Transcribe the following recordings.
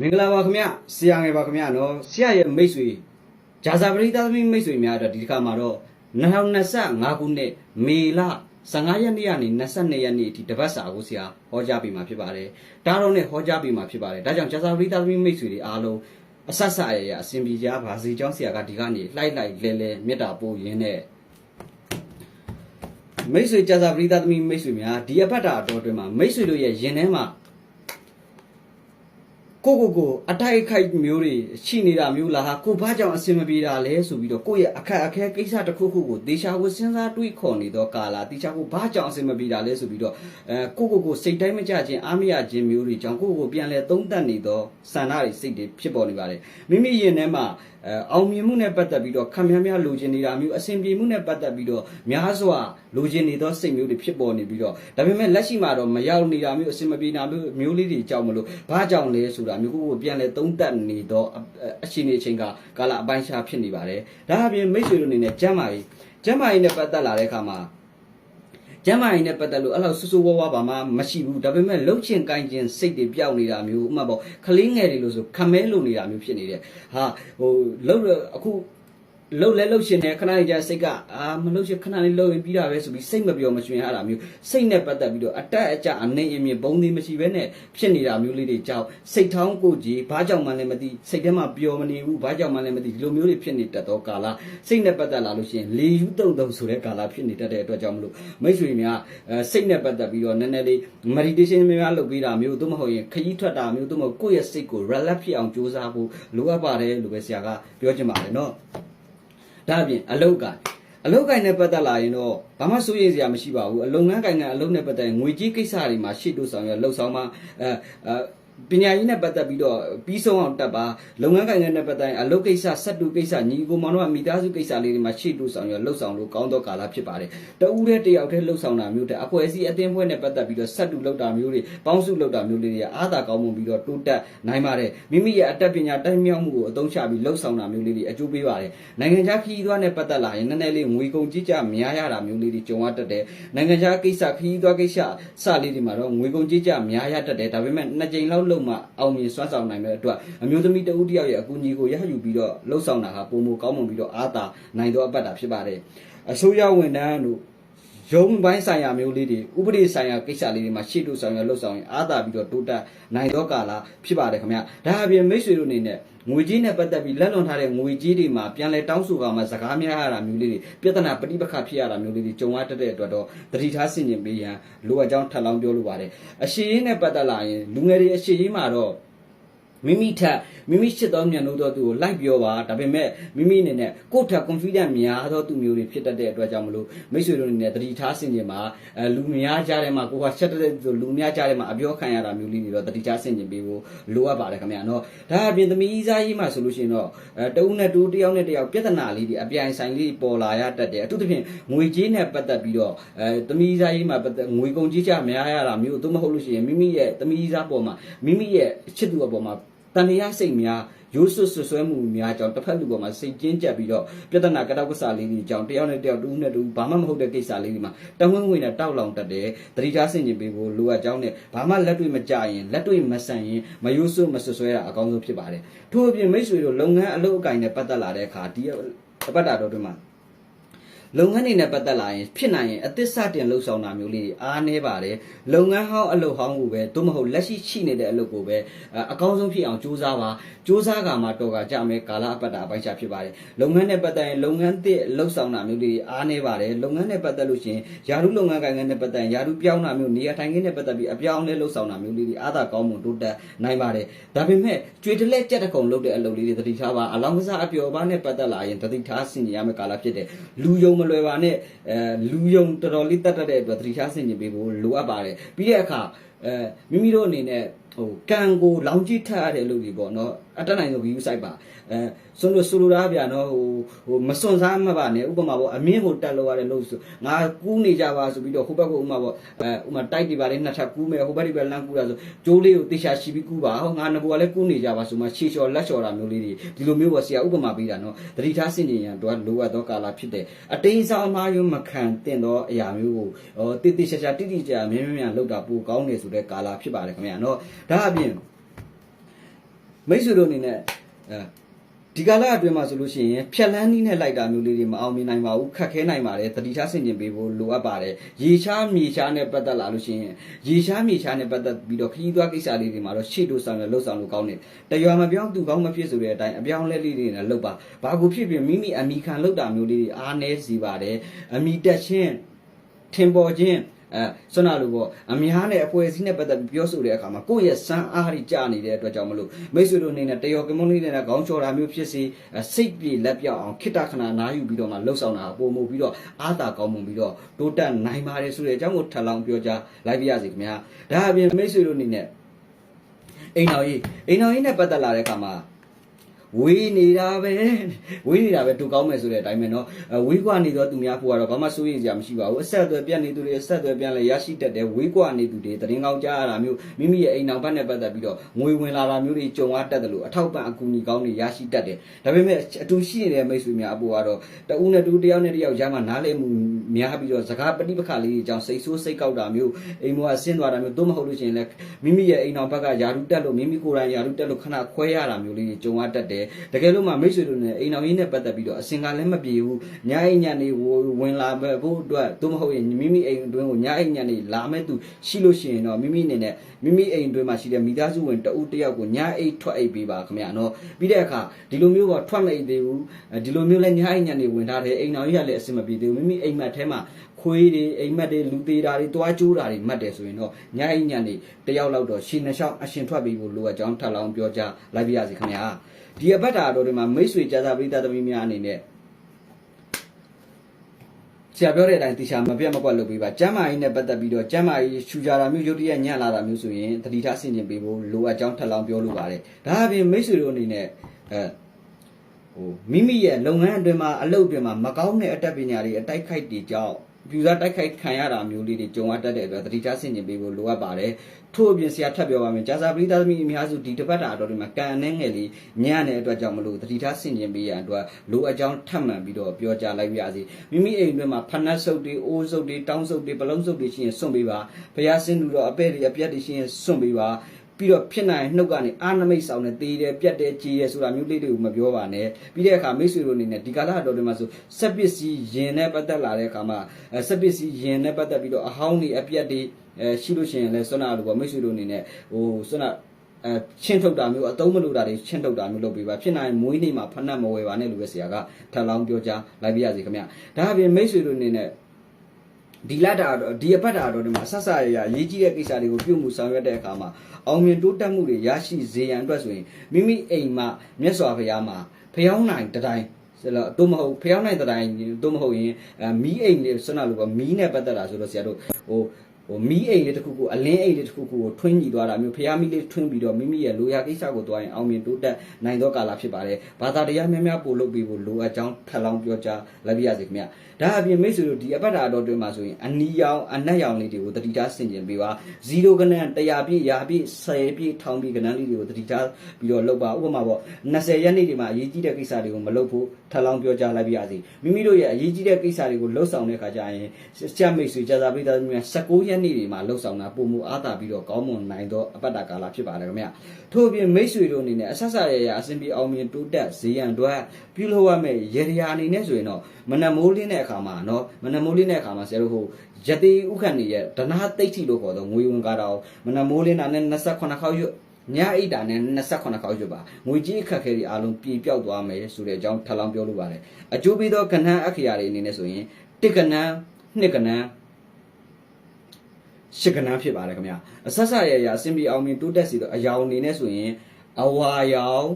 မင်္ဂလာပါခင်ဗျဆရာငယ်ပါခင်ဗျနော်ဆရာရဲ့မိတ်ဆွေဂျာဇာပရိသတ်သမီးမိတ်ဆွေများအတွက်ဒီတစ်ခါမှာတော့2025ခုနှစ်မေလ15ရက်နေ့ကနေ22ရက်နေ့အထိတပတ်စာကိုဆရာဟောကြားပေးမှာဖြစ်ပါတယ်ဒါတော့ ਨੇ ဟောကြားပေးမှာဖြစ်ပါတယ်ဒါကြောင့်ဂျာဇာပရိသတ်သမီးမိတ်ဆွေတွေအားလုံးအဆက်ဆက်ရရအစဉ်ပြေကြပါစေကြောင်းဆရာကဒီကနေလိုက်လိုက်လဲလဲမေတ္တာပို့ရင်းနဲ့မိတ်ဆွေကြာစာပရိသတ်သမီးမိတ်ဆွေများဒီအပတ်တာအတော်အတွင်းမှာမိတ်ဆွေတို့ရဲ့ရင်ထဲမှာ ကိုကိုကိုအတိုက်အခိုက်မျိုးတွေရှိနေတာမျိုးလားဟာကိုဘာကြောင့်အဆင်မပြေတာလဲဆိုပြီးတော့ကိုယ့်ရဲ့အခက်အခဲကိစ္စတစ်ခုခုကိုဒေရှာကိုစဉ်းစားတွေးခေါ်နေတော့ကာလာတေချာကိုဘာကြောင့်အဆင်မပြေတာလဲဆိုပြီးတော့အဲကိုကိုကိုစိတ်တိုင်းမကြခြင်းအားမရခြင်းမျိုးတွေကြောင့်ကိုကိုကိုပြန်လဲသုံးသပ်နေတော့ဆန္ဒတွေစိတ်တွေဖြစ်ပေါ်နေပါတယ်မိမိရင်ထဲမှာအဲအောင်မြင်မှုနဲ့ပတ်သက်ပြီးတော့ခံများများလိုချင်နေတာမျိုးအဆင်ပြေမှုနဲ့ပတ်သက်ပြီးတော့များစွာလိုချင်နေသောစိတ်မျိုးတွေဖြစ်ပေါ်နေပြီးတော့ဒါပေမဲ့လက်ရှိမှာတော့မရောက်နေတာမျိုးအဆင်မပြေတာမျိုးမျိုးလေးတွေကြောင့်မလို့ဘာကြောင့်လဲဆိုတာမျိုးကိုကိုပြန်လဲသုံးသပ်နေတော့အရှိနေချင်းကကာလအပိုင်းခြားဖြစ်နေပါတယ်ဒါအပြင်မိတ်ဆွေတို့အနေနဲ့ကျမ်းမာရေးကျမ်းမာရေးနဲ့ပတ်သက်လာတဲ့အခါမှာ ကျမ်းမာရေးနဲ့ပတ်သက်လို့အဲ့လောက်ဆူဆူဝါးဝါဘာမှမရှိဘူးဒါပေမဲ့လှုပ်ချင်ကိုင်းချင်စိတ်တွေပျောက်နေတာမျိုးဥပမာပေါ့ခလေးငယ်တွေလို့ဆိုခမဲလိုနေတာမျိုးဖြစ်နေတယ်ဟာဟိုလှုပ်အခု လှုပ်လဲလှုပ်ရှင်တယ်ခဏလေးကြာစိတ်ကအာမလှုပ်ရှင်ခဏလေးလှုပ်ရင်ပြီးတာပဲဆိုပြီးစိတ်မပြောမရွှင်ရတာမျိုးစိတ်နဲ့ပတ်သက်ပြီးတော့အတက်အကျအနေအမြင်ဘုံသေးမရှိဘဲနဲ့ဖြစ်နေတာမျိုးလေးတွေကြောင့်စိတ်ထောင်းကိုကြီးဘာကြောင့်မှလည်းမသိစိတ်ထဲမှာပျော်မနေဘူးဘာကြောင့်မှလည်းမသိဒီလိုမျိုးတွေဖြစ်နေတတ်တော့ကာလစိတ်နဲ့ပတ်သက်လာလို့ရှိရင်လေယူတုံတုံဆိုတဲ့ကာလဖြစ်နေတတ်တဲ့အတွက်ကြောင့်မလို့မိတ်ဆွေများအဲစိတ်နဲ့ပတ်သက်ပြီးတော့နည်းနည်းလေး meditation များလုပ်ပေးတာမျိုးသို့မဟုတ်ရင်ခရီးထွက်တာမျိုးသို့မဟုတ်ကိုယ့်ရဲ့စိတ်ကို relax ဖြစ်အောင်ကြိုးစားဖို့လိုအပ်ပါတယ်လို့ပဲဆရာကပြောချင်ပါတယ်နော် ဒါအပြင်အလုတ်ကိုင်အလုတ်ကိုင်နဲ့ပတ်သက်လာရင်တော့ဘာမှစိုးရိမ်စရာမရှိပါဘူးအလုံငန်းကိုင်ကအလုတ်နဲ့ပတ်သက်ရင်ငွေကြီးကိစ္စတွေမှာရှေ့တို့ဆောင်ရလှုပ်ဆောင်မှာအဲအဲ ပညာရေးနဲ့ပတ်သက်ပြီးတော့ပြီးဆုံးအောင်တက်ပါလုပ်ငန်းကိုင်ငန်းနဲ့ပတ်သက်ရင်အလုပ်ကိစ္စဆက်တူကိစ္စညီကိုမောင်တို့ကမိသားစုကိစ္စလေးတွေမှာရှေ့တူဆောင်ရလှုပ်ဆောင်လို့ကောင်းတော့ကာလဖြစ်ပါတယ်တဦးတည်းတယောက်တည်းလှုပ်ဆောင်တာမျိုးတဲ့အဖွဲ့အစည်းအသင်းဖွဲ့နဲ့ပတ်သက်ပြီးတော့ဆက်တူလှုပ်တာမျိုးတွေပေါင်းစုလှုပ်တာမျိုးလေးတွေအားသာကောင်းမှုပြီးတော့တိုးတက်နိုင်ပါတယ်မိမိရဲ့အတတ်ပညာတိုင်းမြောက်မှုကိုအသုံးချပြီးလှုပ်ဆောင်တာမျိုးလေးတွေအကျိုးပေးပါတယ်နိုင်ငံခြားခရီးသွားနဲ့ပတ်သက်လာရင်နည်းနည်းလေးငွေကုန်ကြီးကြများရတာမျိုးလေးတွေကြုံရတတ်တယ်နိုင်ငံခြားကိစ္စခရီးသွားကိစ္စစလေးတွေမှာတော့ငွေကုန်ကြီးကြများရတတ်တယ်ဒါပေမဲ့နှစ်ကြိမ်လောက်လုံမှအောင်မြင်စွမ်းဆောင်နိုင်မဲ့အတွက်အမျိုးသမီးတဦးတစ်ယောက်ရဲ့အကူအညီကိုရယူပြီးတော့လှုပ်ဆောင်တာဟာပုံမကောင်းမွန်ပြီးတော့အားသာနိုင်တော့အပတ်တာဖြစ်ပါတယ်အစိုးရဝန်ထမ်းတို့ ရုံးပိုင်းဆိုင်ရာမျိုးလေးတွေဥပဒေဆိုင်ရာကိစ္စလေးတွေမှာရှေ့တို့ဆောင်ရလှုပ်ဆောင်ရင်အားသာပြီးတော့တိုးတက်နိုင်တော့ကာလဖြစ်ပါတယ်ခင်ဗျဒါအပြင်မိတ်ဆွေတို့အနေနဲ့ငွေကြီးနဲ့ပတ်သက်ပြီးလက်လွန်ထားတဲ့ငွေကြီးတွေမှာပြန်လဲတောင်းဆိုပါမှာစကားများရတာမျိုးလေးတွေပြဿနာပဋိပက္ခဖြစ်ရတာမျိုးလေးတွေကြုံရတတ်တဲ့အတွက်တော့တတိထားဆင်ခြင်ပေးရန်လိုအပ်ကြောင်းထပ်လောင်းပြောလိုပါတယ်အရှိရေးနဲ့ပတ်သက်လာရင်လူငယ်တွေအရှိရေးမှာတော့ မိမိထက်မိမိရှစ်သောမြန်လို့တော့သူကိုလိုက်ပြောပါဒါပေမဲ့မိမိအနေနဲ့ကိုယ့်ထက် confident များသောသူမျိုးတွေဖြစ်တတ်တဲ့အတွက်ကြောင့်မလို့မိတ်ဆွေတို့အနေနဲ့တတိထားဆင်ခြင်မှာအဲလူများကြားထဲမှာကိုကချက်တဲ့သူလူများကြားထဲမှာအပြောခံရတာမျိုးလေးတွေတော့တတိထားဆင်ခြင်ပေးဖို့လိုအပ်ပါတယ်ခင်ဗျာနော်ဒါအပြင်သမီးစားကြီးမှာဆိုလို့ရှိရင်တော့အဲတဦးနဲ့တူတယောက်နဲ့တယောက်ပြဿနာလေးတွေအပြိုင်ဆိုင်လေးပေါ်လာရတတ်တယ်အထူးသဖြင့်ငွေကြေးနဲ့ပတ်သက်ပြီးတော့အဲသမီးစားကြီးမှာပတ်သက်ငွေကုန်ကြေးချများရတာမျိုးသို့မဟုတ်လို့ရှိရင်မိမိရဲ့သမီးစားပေါ်မှာမိမိရဲ့ချစ်သူအပေါ်မှာ တန်တရားစိတ်များရိုးစွတ်ဆွဆွဲမှုများကြောင့်တစ်ဖက်လူပေါ်မှာစိတ်ကျဉ်ကျပ်ပြီးတော့ပြဿနာကတောက်ကဆာလေးတွေကြောင့်တယောက်နဲ့တယောက်တူးနဲ့တူးဘာမှမဟုတ်တဲ့ကိစ္စလေးတွေမှာတဝင်းဝင်နဲ့တောက်လောင်တတ်တယ်တတိထားဆင်ခြင်ပေးဖို့လိုအပ်ကြောင်းနဲ့ဘာမှလက်တွေ့မကြရင်လက်တွေ့မဆန်ရင်မရိုးစွတ်မဆွဆွဲတာအကောင်းဆုံးဖြစ်ပါတယ်ထို့အပြင်မိတ်ဆွေတို့လုပ်ငန်းအလုပ်အကင်နဲ့ပတ်သက်လာတဲ့အခါဒီအပတ်တာတော်တွေမှာ လုပ်ငန်းတွေနဲ့ပတ်သက်လာရင်ဖြစ်နိုင်ရင်အသစ်စတင်လှုပ်ဆောင်တာမျိုးလေးတွေအားနည်းပါတယ်လုပ်ငန်းဟောင်းအလုပ်ဟောင်းကိုပဲသို့မဟုတ်လက်ရှိရှိနေတဲ့အလုပ်ကိုပဲအကောင်းဆုံးဖြစ်အောင်ကြိုးစားပါကြိုးစားကမှတော့ကကြမယ်ကာလအပတ်တာအပိုင်းခြားဖြစ်ပါတယ်လုပ်ငန်းနဲ့ပတ်သက်ရင်လုပ်ငန်းသစ်လှုပ်ဆောင်တာမျိုးလေးတွေအားနည်းပါတယ်လုပ်ငန်းနဲ့ပတ်သက်လို့ရှိရင်ယာရုလုပ်ငန်းကိုင်ငန်းနဲ့ပတ်သက်ရင်ယာရုပြောင်းတာမျိုးနေရာထိုင်ခင်းနဲ့ပတ်သက်ပြီးအပြောင်းလဲလှုပ်ဆောင်တာမျိုးလေးတွေအားသာကောင်းမှုတိုးတက်နိုင်ပါတယ်ဒါပေမဲ့ကြွေတလက်ကြက်တကုံလုပ်တဲ့အလုပ်လေးတွေတတိထားပါအလောင်းကစားအပျော်ပါနဲ့ပတ်သက်လာရင်တတိထားဆင်ကြရမယ့်ကာလဖြစ်တယ်လူယုံမလွယ်ပါနဲ့အဲလူယုံတော်တော်လေးတတ်တတ်တဲ့အတွက်တတိထားဆင်ကြပေးဖို့လိုအပ်ပါတယ်ပြီးတဲ့အခါ အဲမိမိတို့အနေနဲ့ဟိုကံကိုလောင်ကြည့်ထပ်ရတဲ့လူတွေပေါ့နော်အတက်နိုင်ဆုံး view site ပါအဲဆိုလို့ဆိုလိုတာဗျာနော်ဟိုဟိုမစွန့်စားမှပါနဲ့ဥပမာပေါ့အမင်းကိုတက်လို့ရတဲ့လို့ဆိုငါကူးနေကြပါဆိုပြီးတော့ဟိုဘက်ကဥပမာပေါ့အဲဥပမာတိုက်တွေပါလေနှစ်ထပ်ကူးမယ်ဟိုဘက်တွေပဲလမ်းကူးတာဆိုကျိုးလေးကိုတေချာရှိပြီးကူးပါဟောငါနဘောကလည်းကူးနေကြပါဆိုမှခြေလျှော်လက်လျှော်တာမျိုးလေးတွေဒီလိုမျိုးပေါ့ဆရာဥပမာပေးတာနော်တတိထားစင်ကြင်ရန်တော့လိုအပ်သောကာလဖြစ်တယ်အတိန်ဆောင်အမှားယွန်းမခံတင်သောအရာမျိုးကိုဟောတိတိကျကျတိတိကျကျမြဲမြဲမြဲလောက်တာပိုကောင်းနေဆိုတဲ့ကာလဖြစ်ပါတယ်ခင်ဗျာနော်ဒါအပြင်မိတ်ဆွေတို့အနေနဲ့အဲဒီကာလအတွင်းမှာဆိုလို့ရှိရင်ဖြက်လန်းနီးနဲ့လိုက်တာမျိုးလေးတွေမအောင်မြင်နိုင်ပါဘူးခက်ခဲနိုင်ပါတယ်တတိထားဆင်ကျင်ပေးဖို့လိုအပ်ပါတယ်ရေချားမြေချားနဲ့ပတ်သက်လာလို့ရှိရင်ရေချားမြေချားနဲ့ပတ်သက်ပြီးတော့ခရီးသွားကိစ္စလေးတွေမှာတော့ရှေ့တို့ဆောင်ရလှုပ်ဆောင်လို့ကောင်းတယ်တရွာမပြောင်းသူကောင်းမဖြစ်ဆိုတဲ့အတိုင်းအပြောင်းလဲလေးတွေနဲ့လှုပ်ပါဘာကိုဖြစ်ဖြစ်မိမိအမိခံလှုပ်တာမျိုးလေးတွေအားနည်းစီပါတယ်အမိတက်ချင်းထင်ပေါ်ခြင်း အဲဆွမ်းနာလို့ပေါ့အများနဲ့အပွဲစည်းနဲ့ပတ်သက်ပြီးပြောဆိုတဲ့အခါမှာကိုယ့်ရဲ့စမ်းအားကြီးကြာနေတဲ့အတွက်ကြောင့်မလို့မိတ်ဆွေတို့အနေနဲ့တယောကမုန်းလေးနဲ့ခေါင်းချော်တာမျိုးဖြစ်စီအဲစိတ်ပြေလက်ပြောက်အောင်ခိတ္တခဏနားယူပြီးတော့မှလှုပ်ဆောင်တာပုံမှုပြီးတော့အားသာကောင်းမှုပြီးတော့တိုးတက်နိုင်ပါတယ်ဆိုတဲ့အကြောင်းကိုထပ်လောင်းပြောကြားလိုက်ပါရစေခင်ဗျာဒါအပြင်မိတ်ဆွေတို့အနေနဲ့အိမ်တော်ကြီးအိမ်တော်ကြီးနဲ့ပတ်သက်လာတဲ့အခါမှာ ဝေးနေတာပဲဝေးနေတာပဲတူကောင်းမယ်ဆိုတဲ့အတိုင်းပဲเนาะဝေးကွာနေတော့သူများဖို့ကတော့ဘာမှစိုးရိမ်စရာမရှိပါဘူးအဆက်အသွယ်ပြတ်နေသူတွေအဆက်အသွယ်ပြန်လဲရရှိတတ်တယ်ဝေးကွာနေသူတွေတရင်ကောင်းကြားရတာမျိုးမိမိရဲ့အိမ်နောက်ဘက်နဲ့ပတ်သက်ပြီးတော့ငွေဝင်လာတာမျိုးတွေကြုံရတတ်တယ်လို့အထောက်ပံ့အကူအညီကောင်းတွေရရှိတတ်တယ်ဒါပေမဲ့အတူရှိနေတဲ့မိတ်ဆွေများအဖို့ကတော့တဦးနဲ့တူတယောက်နဲ့တယောက်ကြားမှာနားလည်မှု များပြီးတော့စကားပဋိပက္ခလေးတွေကြောင့်စိတ်ဆိုးစိတ်ကောက်တာမျိုးအိမ်မောကဆင်းသွားတာမျိုးသို့မဟုတ်လို့ရှိရင်လည်းမိမိရဲ့အိမ်နောက်ဘက်ကယာရုတက်လို့မိမိကိုယ်တိုင်ယာရုတက်လို့ခဏခွဲရတာမျိုးလေးတွေကြုံရတတ်တယ်တကယ်လို့မှမိတ်ဆွေတို့နဲ့အိမ်တော်ကြီးနဲ့ပတ်သက်ပြီးတော့အစင်ကလည်းမပြေဘူးညအိမ်ညနေဝင်လာမဲ့ဖို့အတွက်သို့မဟုတ်ရင်မိမိအိမ်အတွင်းကိုညအိမ်ညနေလာမဲ့သူရှိလို့ရှိရင်တော့မိမိအနေနဲ့မိမိအိမ်အတွင်းမှာရှိတဲ့မိသားစုဝင်တဦးတယောက်ကိုညအိမ်ထွက်အိပ်ပေးပါခင်ဗျာနော်ပြီးတဲ့အခါဒီလိုမျိုးပေါ့ထွက်မအိပ်သေးဘူးဒီလိုမျိုးလဲညအိမ်ညနေဝင်ထားတယ်အိမ်တော်ကြီးကလည်းအစင်မပြေသေးဘူးမိမိအိမ်မက်ထဲမှာခွေးတွေအိမ်မက်တွေလူသေးတာတွေတွားကျိုးတာတွေမှတ်တယ်ဆိုရင်တော့ညအိမ်ညနေတယောက်လောက်တော့ရှင်နှချောင်းအရှင်ထွက်ပြီးဖို့လိုအပ်ကြောင်းထပ်လောင်းပြောကြားလိုက်ပါရစေခင်ဗျာဒီအပတ်တာတော်တွေမှာမိတ်ဆွေကြာသာပရိသတ်သမီးများအနေနဲ့ဆရာပြောတဲ့အတိုင်းတေချာမပြတ်မကွက်လုပ်ပေးပါကျမ်းမာရေးနဲ့ပတ်သက်ပြီးတော့ကျမ်းမာရေးရှူကြတာမျိုးရုပ်တရက်ညံ့လာတာမျိုးဆိုရင်တတိထားဆင်ခြင်ပေးဖို့လိုအပ်ကြောင်းထပ်လောင်းပြောလိုပါတယ်ဒါအပြင်မိတ်ဆွေတို့အနေနဲ့အဲ ဟိုမိမိရဲ့လုပ်ငန်းအတွင်းမှာအလုပ်အတွင်းမှာမကောင်းတဲ့အတတ်ပညာတွေအတိုက်ခိုက်တွေကြောင့်ပြူစားတိုက်ခိုက်ခံရတာမျိုးလေးတွေကြုံရတတ်တဲ့အတွက်တတိထားဆင်ခြင်ပေးဖို့လိုအပ်ပါတယ်ထို့အပြင်ဆရာထပ်ပြောပါမယ်ဂျာစာပရိသတ်သမီးအများစုဒီတစ်ပတ်တာအတော်တွေမှာကန်အနေငယ်လေးညံ့တဲ့အတွက်ကြောင့်မလို့တတိထားဆင်ခြင်ပေးရအတွက်လိုအပ်ကြောင်းထပ်မံပြီးတော့ပြောကြားလိုက်ပါရစေမိမိအိမ်အတွင်းမှာဖနက်ဆုပ်တွေအိုးဆုပ်တွေတောင်းဆုပ်တွေပလုံးဆုပ်တွေရှိရင်စွန့်ပေးပါဘုရားစင်လူတော်အပဲ့တွေအပြတ်တွေရှိရင်စွန့်ပေးပါ ပြီးတော့ဖြစ်နိုင်နှုတ်ကနေအာနမိတ်ဆောင်နဲ့တေးတယ်ပြတ်တယ်ကြေးတယ်ဆိုတာမျိုးလေးတွေကိုမပြောပါနဲ့ပြီးတဲ့အခါမိတ်ဆွေတို့အနေနဲ့ဒီကာလအတော်တွေမှာဆိုစက်ပစ္စည်းယင်နဲ့ပတ်သက်လာတဲ့အခါမှာစက်ပစ္စည်းယင်နဲ့ပတ်သက်ပြီးတော့အဟောင်းတွေအပြတ်တွေအဲရှိလို့ရှိရင်လည်းဆွမ်းနာလို့ပေါ့မိတ်ဆွေတို့အနေနဲ့ဟိုဆွမ်းနာအဲချင်းထုတ်တာမျိုးအသုံးမလို့တာတွေချင်းထုတ်တာမျိုးလုပ်ပေးပါဖြစ်နိုင်မွေးနေ့မှာဖဏတ်မဝယ်ပါနဲ့လို့ပဲဆရာကထပ်လောင်းပြောကြားလိုက်ပြရစီခင်ဗျဒါအပြင်မိတ်ဆွေတို့အနေနဲ့ ဒီလတာတော့ဒီအပတ်တာတော့ဒီမှာဆက်ဆရရရေးကြီးတဲ့ကိစ္စတွေကိုပြုမှုဆောင်ရွက်တဲ့အခါမှာအောင်မြင်တိုးတက်မှုတွေရရှိစေရန်အတွက်ဆိုရင်မိမိအိမ်မှာမြတ်စွာဘုရားမှာဖျောင်းနိုင်တတိုင်းဆိုတော့တို့မဟုတ်ဖျောင်းနိုင်တတိုင်းတို့မဟုတ်ရင်မီးအိမ်လေးဆွမ်းနာလို့ပေါ့မီးနဲ့ပတ်သက်တာဆိုတော့ဆရာတို့ဟို ဟိုမီးအိမ်လေးတစ်ခုခုအလင်းအိမ်လေးတစ်ခုခုကိုထွင်းကြည့်သွားတာမျိုးဖျားမီးလေးထွင်းပြီးတော့မိမိရဲ့လိုရာကိစ္စကိုသွားရင်အောင်မြင်တိုးတက်နိုင်သောကာလဖြစ်ပါတယ်ဘာသာတရားများများပို့လုပ်ပြီးဖို့လိုအပ်ကြောင်းထပ်လောင်းပြောကြားလက်ပြရစေခင်ဗျဒါအပြင်မိတ်ဆွေတို့ဒီအပတ်တာတော်တွင်မှာဆိုရင်အနီရောင်အနက်ရောင်လေးတွေကိုတတိထားဆင်ကျင်ပေးပါ0ကနန်း100ပြည့်ရာပြည့်10ပြည့်ထောင်ပြည့်ကနန်းလေးတွေကိုတတိထားပြီးတော့လုပ်ပါဥပမာပေါ့20ရက်နေ့ဒီမှာအရေးကြီးတဲ့ကိစ္စတွေကိုမလုပ်ဖို့ ထပ်လောင်းပြောကြားလိုက်ပါရစေမိမိတို့ရဲ့အရေးကြီးတဲ့ကိစ္စတွေကိုလှုပ်ဆောင်တဲ့ခါကျရင်ချက်မိတ်ဆွေကြာသာပိသားသမီးများ16ရက်နေ့တွေမှာလှုပ်ဆောင်တာပုံမူအားသာပြီးတော့ကောင်းမွန်နိုင်သောအပတ္တကာလဖြစ်ပါတယ်ခင်ဗျာထို့အပြင်မိတ်ဆွေတို့အနေနဲ့အဆက်ဆက်ရရအစဉ်ပြေအောင်မြင်တိုးတက်ဇေယျံတွက်ပြုလုပ်ရမယ့်ရေရာအနေနဲ့ဆိုရင်တော့မနမိုးလင်းတဲ့အခါမှာနော်မနမိုးလင်းတဲ့အခါမှာဆရာတို့ဟိုရတိဥက္ကဏီရဲ့ဒနာတိတ်တိလို့ခေါ်သောငွေဝင်ကားတော်မနမိုးလင်းတာနဲ့28ခေါက်ရွတ် ညအိတ်တာနဲ့28ခေါက်ရွတ်ပါငွေကြီးအခက်ခဲတွေအားလုံးပြေပြောက်သွားမယ်ဆိုတဲ့အကြောင်းထပ်လောင်းပြောလိုပါတယ်အကျိုးပေးသောကဏ္ဍအခရာတွေအနေနဲ့ဆိုရင်တစ်ကဏ္ဍနှစ်ကဏ္ဍရှစ်ကဏ္ဍဖြစ်ပါတယ်ခင်ဗျာအဆက်ဆက်ရရအစင်ပြေအောင်မြင်တိုးတက်စီတော့အယောင်အနေနဲ့ဆိုရင်အဝါယောင်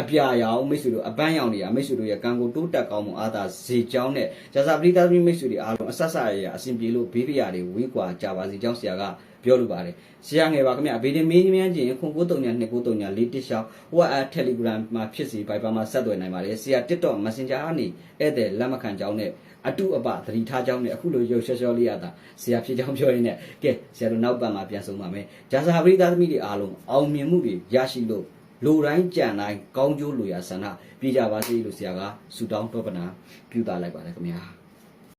အပြာရောင်မိတ်ဆွေတို့အပန်းရောင်တွေကမိတ်ဆွေတို့ရဲ့ကံကိုတိုးတက်ကောင်းမှုအားသာဇေကြောင်းနဲ့ဇာစာပရိသတ်မိတ်ဆွေတွေအားလုံးအဆက်ဆက်ရရအစဉ်ပြေလို့ဘေးပြရာတွေဝေးကွာကြပါစီကြောင်းဆရာကပြောလိုပါတယ်ဆရာငယ်ပါခင်ဗျအဘေဒီမင်းမြန်းချင်းခု939 293လေးတစ်ရှောင်း WhatsApp Telegram မှာဖြစ်စီ Viber မှာဆက်သွယ်နိုင်ပါတယ်ဆရာ TikTok Messenger ကနေဧည့်သည်လက်မခံကြောင်းနဲ့အတုအပသတိထားကြောင်းနဲ့အခုလိုရုပ်ရှော့ရှော့လေးရတာဆရာဖြစ်ကြောင်းပြောရင်းနဲ့ကဲဆရာတို့နောက်ပတ်မှာပြန်ဆုံးပါမယ်ဂျာစာပရိသတ်သမီးတွေအားလုံးအောင်မြင်မှုတွေရရှိလို့ လူတိုင်းကြံတိုင်းကောင်းကျိုးလိုရာဆန္ဒပြေကြပါစေလို့ဆရာကဆုတောင်းတောပနာပြုတာလိုက်ပါတယ်ခင်ဗျာ